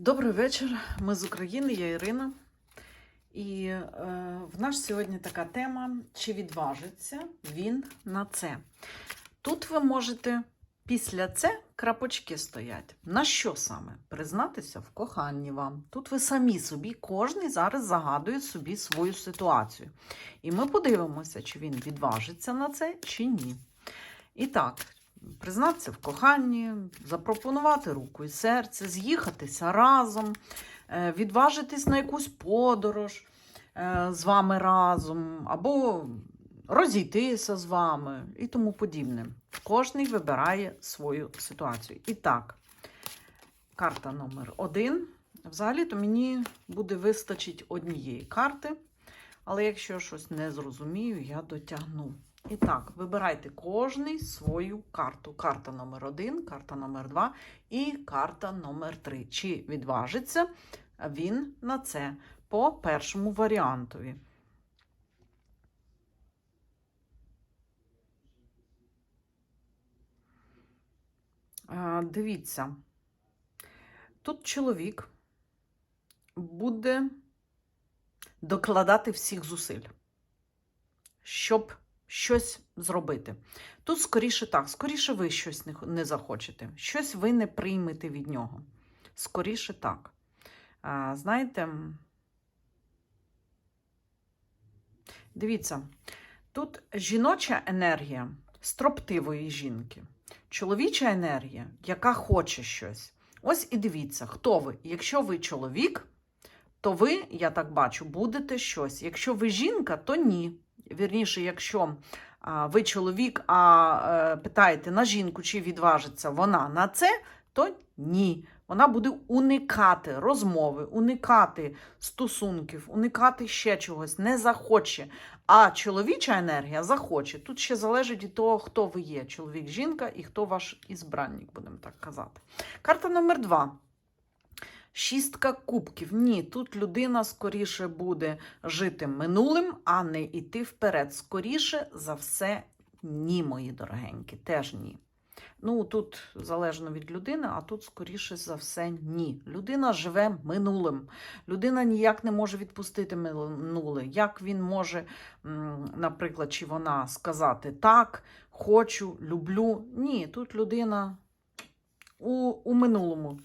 Добрий вечір. Ми з України, я Ірина. І е, в нас сьогодні така тема: чи відважиться він на це? Тут ви можете після це крапочки стоять. На що саме? Признатися в коханні вам. Тут ви самі собі, кожний зараз загадує собі свою ситуацію. І ми подивимося, чи він відважиться на це, чи ні. І так, признатися в коханні, запропонувати руку і серце, з'їхатися разом, е, відважитись на якусь подорож е, з вами разом, або розійтися з вами і тому подібне. Кожний вибирає свою ситуацію. І так, карта номер один. Взагалі-то мені буде вистачить однієї карти, але якщо щось не зрозумію, я дотягну. І так, вибирайте кожний свою карту. Карта номер один, карта номер два і карта номер три. Чи відважиться він на це по першому варіантові? Дивіться, тут чоловік буде докладати всіх зусиль, щоб щось зробити. Тут скоріше так, скоріше ви щось не, захочете, щось ви не приймете від нього. Скоріше так. А, знаєте, дивіться, тут жіноча енергія строптивої жінки, чоловіча енергія, яка хоче щось. Ось і дивіться, хто ви. Якщо ви чоловік, то ви, я так бачу, будете щось. Якщо ви жінка, то ні. Вірніше, якщо ви чоловік, а е, питаєте на жінку, чи відважиться вона на це, то ні. Вона буде уникати розмови, уникати стосунків, уникати ще чогось, не захоче. А чоловіча енергія захоче. Тут ще залежить від того, хто ви є: чоловік, жінка і хто ваш ізбранник, будемо так казати. Карта номер два. Шістка кубків. Ні, тут людина скоріше буде жити минулим, а не йти вперед. Скоріше за все, ні, мої дорогенькі, теж ні. Ну, тут залежно від людини, а тут, скоріше за все, ні. Людина живе минулим. Людина ніяк не може відпустити минуле. Як він може, наприклад, чи вона сказати так, хочу, люблю. Ні, тут людина у, у минулому.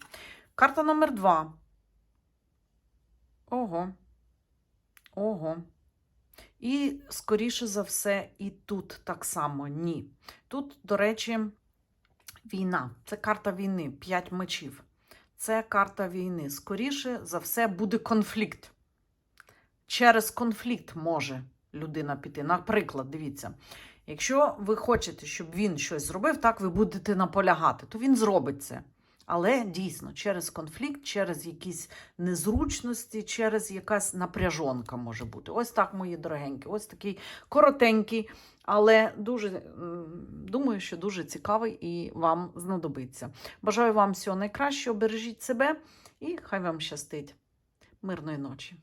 Карта номер два. Ого. Ого. І, скоріше за все, і тут так само ні. Тут, до речі, війна. Це карта війни, п'ять мечів. Це карта війни. Скоріше за все, буде конфлікт. Через конфлікт може людина піти. Наприклад, дивіться, якщо ви хочете, щоб він щось зробив, так ви будете наполягати, то він зробить це. Але дійсно через конфлікт, через якісь незручності, через якась напряжонка може бути. Ось так, мої дорогенькі, ось такий коротенький, але дуже думаю, що дуже цікавий і вам знадобиться. Бажаю вам всього найкращого, бережіть себе і хай вам щастить. Мирної ночі!